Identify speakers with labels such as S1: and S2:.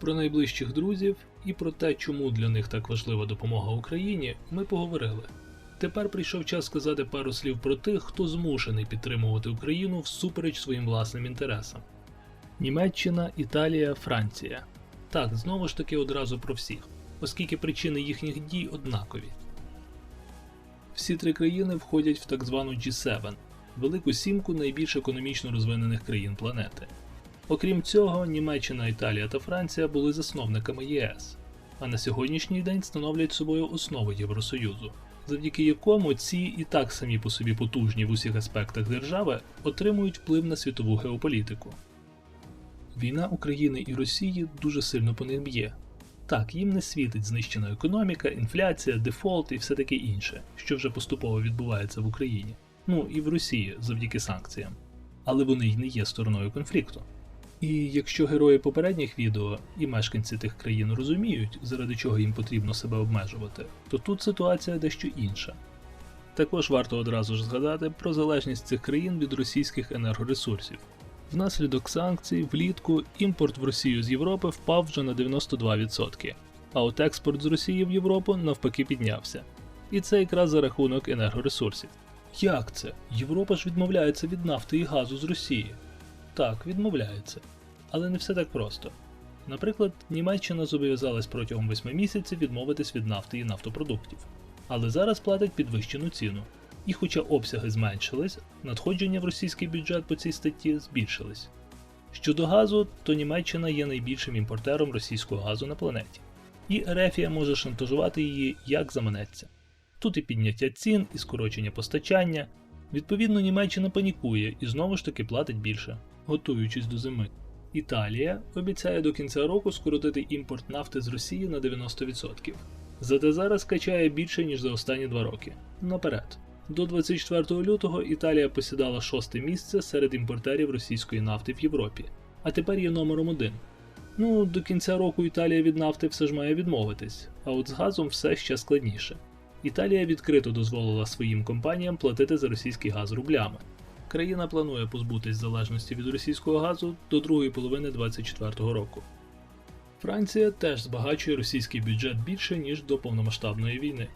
S1: Про найближчих друзів і про те, чому для них так важлива допомога Україні, ми поговорили. Тепер прийшов час сказати пару слів про тих, хто змушений підтримувати Україну всупереч своїм власним інтересам. Німеччина, Італія, Франція. Так, знову ж таки одразу про всіх, оскільки причини їхніх дій однакові. Всі три країни входять в так звану G7 велику сімку найбільш економічно розвинених країн планети. Окрім цього, Німеччина, Італія та Франція були засновниками ЄС, а на сьогоднішній день становлять собою основу Євросоюзу, завдяки якому ці і так самі по собі потужні в усіх аспектах держави отримують вплив на світову геополітику. Війна України і Росії дуже сильно по них б'є. Так, їм не світить знищена економіка, інфляція, дефолт і все таке інше, що вже поступово відбувається в Україні, ну і в Росії завдяки санкціям. Але вони й не є стороною конфлікту. І якщо герої попередніх відео і мешканці тих країн розуміють, заради чого їм потрібно себе обмежувати, то тут ситуація дещо інша. Також варто одразу ж згадати про залежність цих країн від російських енергоресурсів. Внаслідок санкцій влітку імпорт в Росію з Європи впав вже на 92%, а от експорт з Росії в Європу навпаки піднявся. І це якраз за рахунок енергоресурсів. Як це? Європа ж відмовляється від нафти і газу з Росії. Так, відмовляється. Але не все так просто. Наприклад, Німеччина зобов'язалась протягом 8 місяців відмовитись від нафти і нафтопродуктів, але зараз платить підвищену ціну. І хоча обсяги зменшились, надходження в російський бюджет по цій статті збільшились. Щодо газу, то Німеччина є найбільшим імпортером російського газу на планеті, і Ерефія може шантажувати її як заманеться. Тут і підняття цін, і скорочення постачання. Відповідно, Німеччина панікує і знову ж таки платить більше, готуючись до зими. Італія обіцяє до кінця року скоротити імпорт нафти з Росії на 90%. Зате зараз качає більше, ніж за останні два роки. Наперед. До 24 лютого Італія посідала шосте місце серед імпортерів російської нафти в Європі, а тепер є номером один. Ну, до кінця року Італія від нафти все ж має відмовитись, а от з газом все ще складніше. Італія відкрито дозволила своїм компаніям платити за російський газ рублями. Країна планує позбутись залежності від російського газу до другої половини 2024 року. Франція теж збагачує російський бюджет більше, ніж до повномасштабної війни.